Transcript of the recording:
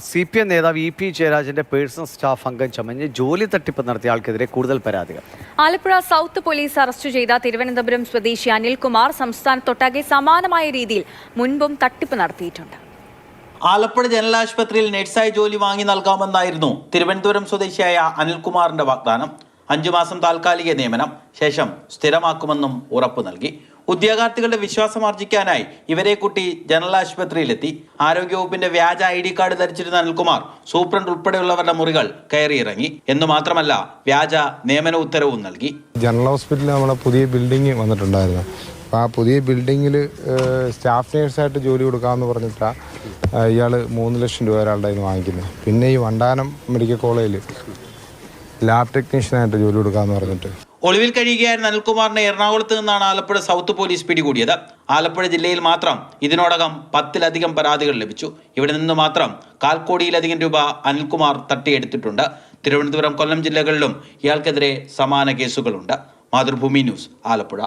C P M നേതാവ് E P ജയരാജന്റെ personal staff അംഗം ചമഞ്ഞ് ജോലി തട്ടിപ്പ് നടത്തിയ ആൾക്കെതിരെ കൂടുതൽ പരാതികൾ. ആലപ്പുഴ സൗത്ത് പോലീസ് അറസ്റ്റ് ചെയ്ത തിരുവനന്തപുരം സ്വദേശി അനിൽകുമാർ സംസ്ഥാനത്തൊട്ടാകെ സമാനമായ രീതിയിൽ മുൻപും തട്ടിപ്പ് നടത്തിയിട്ടുണ്ട്. ആലപ്പുഴ ജനറൽ ആശുപത്രിയിൽ നഴ്സായി ജോലി വാങ്ങി നൽകാമെന്നായിരുന്നു തിരുവനന്തപുരം സ്വദേശിയായ അനിൽകുമാറിന്റെ വാഗ്ദാനം. അഞ്ചു മാസം താൽക്കാലിക നിയമനം ശേഷം സ്ഥിരമാക്കുമെന്നും ഉറപ്പു നൽകി. ഉദ്യോഗാർത്ഥികളുടെ വിശ്വാസം ആർജിക്കാനായി ഇവരെ കൂട്ടി ജനറൽ ആശുപത്രിയിലെത്തി. ആരോഗ്യവകുപ്പിന്റെ വ്യാജ ഐ ഡി കാർഡ് ധരിച്ചിരുന്ന അനിൽകുമാർ സൂപ്രണ്ട് ഉൾപ്പെടെയുള്ളവരുടെ മുറികൾ കയറിയിറങ്ങി. എന്ന് മാത്രമല്ല വ്യാജ നിയമന ഉത്തരവും നൽകി. ജനറൽ ഹോസ്പിറ്റലിൽ നമ്മുടെ പുതിയ ബിൽഡിംഗ് വന്നിട്ടുണ്ടായിരുന്നു. അപ്പോൾ ആ പുതിയ ബിൽഡിങ്ങിൽ സ്റ്റാഫ് നേഴ്സായിട്ട് ജോലി കൊടുക്കാമെന്ന് പറഞ്ഞിട്ടാ ഇയാൾ മൂന്ന് ലക്ഷം രൂപ ഒരാളുടെ വാങ്ങിക്കുന്നത് പിന്നെ ഈ വണ്ടാനം മെഡിക്കൽ കോളേജിൽ ലാബ് ടെക്നീഷ്യനായിട്ട് ജോലി കൊടുക്കാമെന്ന് പറഞ്ഞിട്ട്. ഒളിവിൽ കഴിയുകയായിരുന്ന അനിൽകുമാറിനെ എറണാകുളത്ത് നിന്നാണ് ആലപ്പുഴ സൗത്ത് പോലീസ് പിടികൂടിയത്. ആലപ്പുഴ ജില്ലയിൽ മാത്രം ഇതിനോടകം പത്തിലധികം പരാതികൾ ലഭിച്ചു. ഇവിടെ നിന്ന് മാത്രം കാൽ കോടിയിലധികം രൂപ അനിൽകുമാർ തട്ടിയെടുത്തിട്ടുണ്ട്. തിരുവനന്തപുരം കൊല്ലം ജില്ലകളിലും ഇയാൾക്കെതിരെ സമാന കേസുകളുണ്ട്. മാതൃഭൂമി ന്യൂസ് ആലപ്പുഴ.